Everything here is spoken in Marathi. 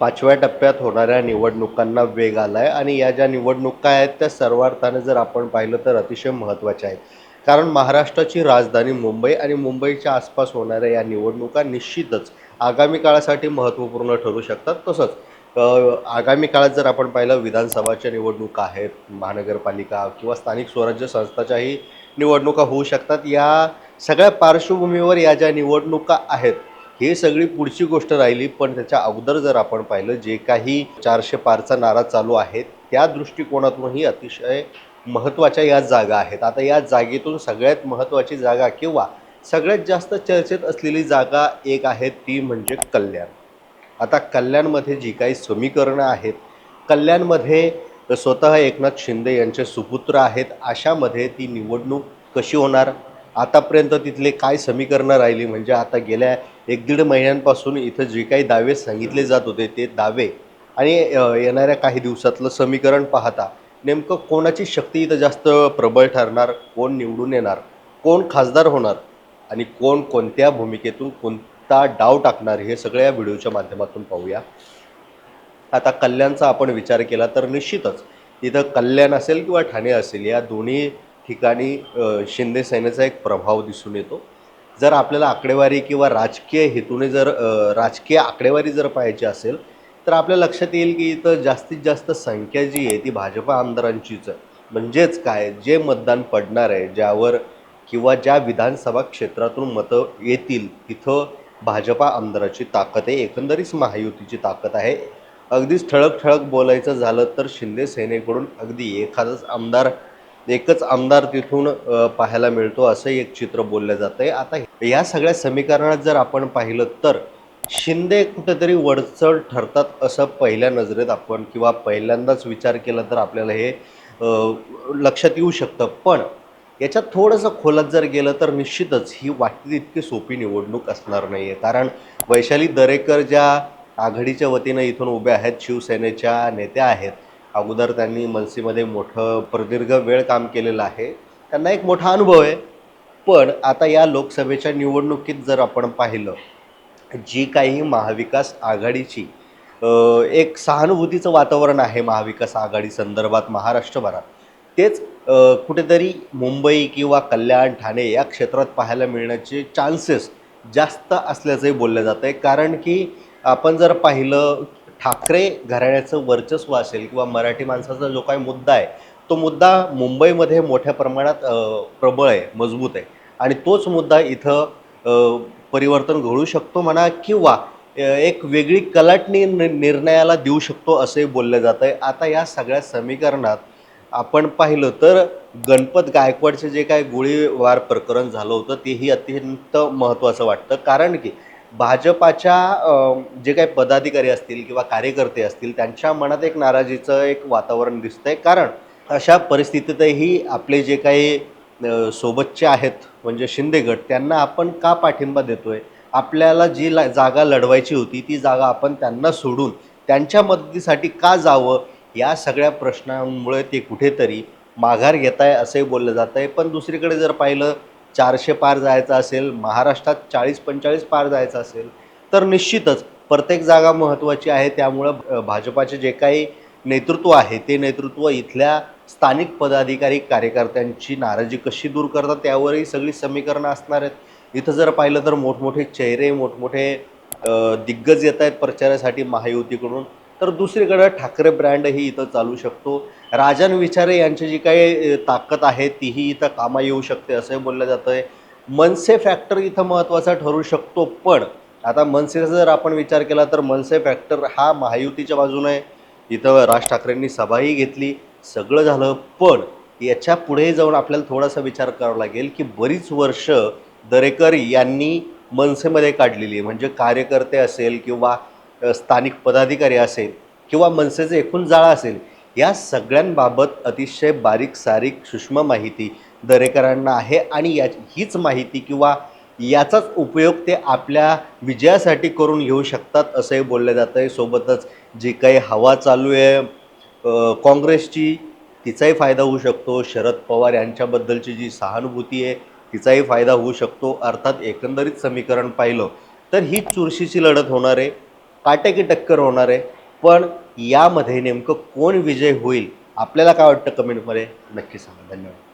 पाचव्या टप्प्यात होणाऱ्या निवडणुकांना वेग आला आहे आणि या ज्या निवडणुका आहेत त्या सर्वार्थाने जर आपण पाहिलं तर अतिशय महत्त्वाच्या आहेत. कारण महाराष्ट्राची राजधानी मुंबई आणि मुंबईच्या आसपास होणाऱ्या या निवडणुका निश्चितच आगामी काळासाठी महत्त्वपूर्ण ठरू शकतात. तसंच आगामी काळात जर आपण पाहिलं विधानसभाच्या निवडणुका आहेत महानगरपालिका किंवा स्थानिक स्वराज्य संस्थाच्याही निवडणुका होऊ शकतात. या सगळ्या पार्श्वभूमीवर या ज्या निवडणुका आहेत हे सगळी पुढची गोष्ट राहिली पण त्याच्या अगोदर जर आपण पाहिलं जे काही चारशे पारचा नारा चालू आहे त्या दृष्टिकोनातूनही अतिशय महत्त्वाच्या या जागा आहेत. आता या जागेतून सगळ्यात महत्त्वाची जागा किंवा सगळ्यात जास्त चर्चेत असलेली जागा एक आहे ती म्हणजे कल्याण. आता कल्याणमध्ये जी काही समीकरणं आहेत कल्याणमध्ये स्वतः एकनाथ शिंदे यांचे सुपुत्र आहेत अशामध्ये ती निवडणूक कशी होणार? आतापर्यंत तिथले काय समीकरणं राहिली? म्हणजे आता गेल्या एक दीड महिन्यांपासून इथं जे काही दावे सांगितले जात होते ते दावे आणि येणाऱ्या काही दिवसातलं समीकरण पाहता नेमकं कोणाची शक्ती इथं जास्त प्रबळ ठरणार? कोण निवडून येणार? कोण खासदार होणार? आणि कोण कोणत्या भूमिकेतून कोणता डाव टाकणार? हे सगळं या व्हिडिओच्या माध्यमातून पाहूया. आता कल्याणचा आपण विचार केला तर निश्चितच इथं कल्याण असेल किंवा ठाणे असेल या दोन्ही ठिकाणी शिंदे सेनेचा एक प्रभाव दिसून येतो. जर आपल्याला आकडेवारी किंवा राजकीय हेतूने जर राजकीय आकडेवारी जर पाहायची असेल तर आपल्या लक्षात येईल की इथं जास्तीत जास्त संख्या जी आहे ती भाजपा आमदारांचीच आहे. म्हणजेच काय? जे मतदान पडणार आहे ज्यावर किंवा ज्या विधानसभा क्षेत्रातून मतं येतील तिथं भाजपा आमदाराची ताकद आहे. एकंदरीत महायुतीची ताकद आहे. अगदीच ठळक ठळक बोलायचं झालं तर शिंदे सेनेकडून अगदी एखादाच आमदार एकच आमदार तिथून पाहायला मिळतो असं एक चित्र बोललं जातं आहे आता या सगळ्या समीकरणात जर आपण पाहिलं तर शिंदे कुठेतरी वडचढ ठरतात असं पहिल्या नजरेत आपण किंवा पहिल्यांदाच विचार केला तर आपल्याला हे लक्षात येऊ शकतं. पण याच्यात थोडंसं खोलात जर गेलं तर निश्चितच ही वाटते इतकी सोपी निवडणूक असणार नाही आहे कारण वैशाली दरेकर ज्या आघाडीच्या वतीनं इथून उभ्या आहेत शिवसेनेच्या नेत्या आहेत अगोदर त्यांनी मनसीमध्ये मोठं प्रदीर्घ वेळ काम केलेलं आहे. त्यांना एक मोठा अनुभव आहे. पण आता या लोकसभेच्या निवडणुकीत जर आपण पाहिलं जी काही महाविकास आघाडीची एक सहानुभूतीचं वातावरण आहे महाविकास आघाडी संदर्भात महाराष्ट्रभरात तेच कुठेतरी मुंबई किंवा कल्याण ठाणे या क्षेत्रात पाहायला मिळण्याचे चान्सेस जास्त असल्याचंही बोललं जातं आहे कारण की आपण जर पाहिलं ठाकरे घराण्याचं वर्चस्व असेल किंवा मराठी माणसाचा जो काही मुद्दा आहे तो मुद्दा मुंबईमध्ये मोठ्या प्रमाणात प्रबळ आहे मजबूत आहे. आणि तोच मुद्दा इथं परिवर्तन घडू शकतो म्हणा किंवा एक वेगळी कलाटणी नि- निर्णयाला देऊ शकतो असे बोललं जातं आहे. आता या सगळ्या समीकरणात आपण पाहिलं तर गणपत गायकवाडचे जे काय गोळीबार प्रकरण झालं होतं तेही अत्यंत महत्त्वाचं वाटतं. कारण की भाजपाच्या जे काही पदाधिकारी असतील किंवा कार्यकर्ते असतील त्यांच्या मनात एक नाराजीचं एक वातावरण दिसतंय. कारण अशा परिस्थितीतही आपले जे काही सोबतचे आहेत म्हणजे शिंदे गट त्यांना आपण का पाठिंबा देतोय? आपल्याला जी ला जागा लढवायची होती ती जागा आपण त्यांना सोडून त्यांच्या मदतीसाठी का जावं? या सगळ्या प्रश्नांमुळे ते कुठेतरी माघार घेत आहे असंही बोललं जात आहे पण दुसरीकडे जर पाहिलं चारशे पार जायचं असेल महाराष्ट्रात चाळीस पंचेचाळीस पार जायचं असेल तर निश्चितच प्रत्येक जागा महत्त्वाची आहे. त्यामुळं भाजपाचे जे काही नेतृत्व आहे ते नेतृत्व इथल्या स्थानिक पदाधिकारी कार्यकर्त्यांची नाराजी कशी दूर करतात त्यावरही सगळी समीकरणं असणार आहेत. इथं जर पाहिलं तर मोठमोठे चेहरे मोठमोठे दिग्गज येत आहेत प्रचारासाठी महायुतीकडून. तर दुसरीकडं ठाकरे ब्रँडही इथं चालू शकतो. राजन विचारे यांची जी काही ताकद आहे तीही इथं कामा येऊ शकते असंही बोललं जातं आहे मनसे फॅक्टर इथं महत्त्वाचा ठरू शकतो पण आता मनसेचा जर आपण विचार केला तर मनसे फॅक्टर हा महायुतीच्या बाजूने आहे इथं राज ठाकरेंनी सभाही घेतली सगळं झालं पण याच्यापुढे जाऊन आपल्याला थोडासा विचार करावा लागेल की बरीच वर्ष दरेकर यांनी मनसेमध्ये काढलेली आहे. म्हणजे कार्यकर्ते असेल किंवा स्थानिक पदाधिकारी असेल किंवा मनसेचे एकूण जाळा असेल या सगळ्यांबाबत अतिशय बारीक सारीक सूक्ष्म माहिती दरेकरांना आहे आणि या हीच माहिती किंवा याचाच उपयोग ते आपल्या विजयासाठी करून घेऊ शकतात असंही बोललं जातं आहे सोबतच जी काही हवा चालू आहे काँग्रेसची तिचाही फायदा होऊ शकतो. शरद पवार यांच्याबद्दलची जी सहानुभूती आहे तिचाही फायदा होऊ शकतो. अर्थात एकंदरीत समीकरण पाहिलं तर ही चुरशीची लढत होणार आहे. काटेकी टक्कर होणार आहे. पण यामध्ये नेमकं कोण विजय होईल? आपल्याला काय वाटतं कमेंटमध्ये? नक्की सांगा. धन्यवाद.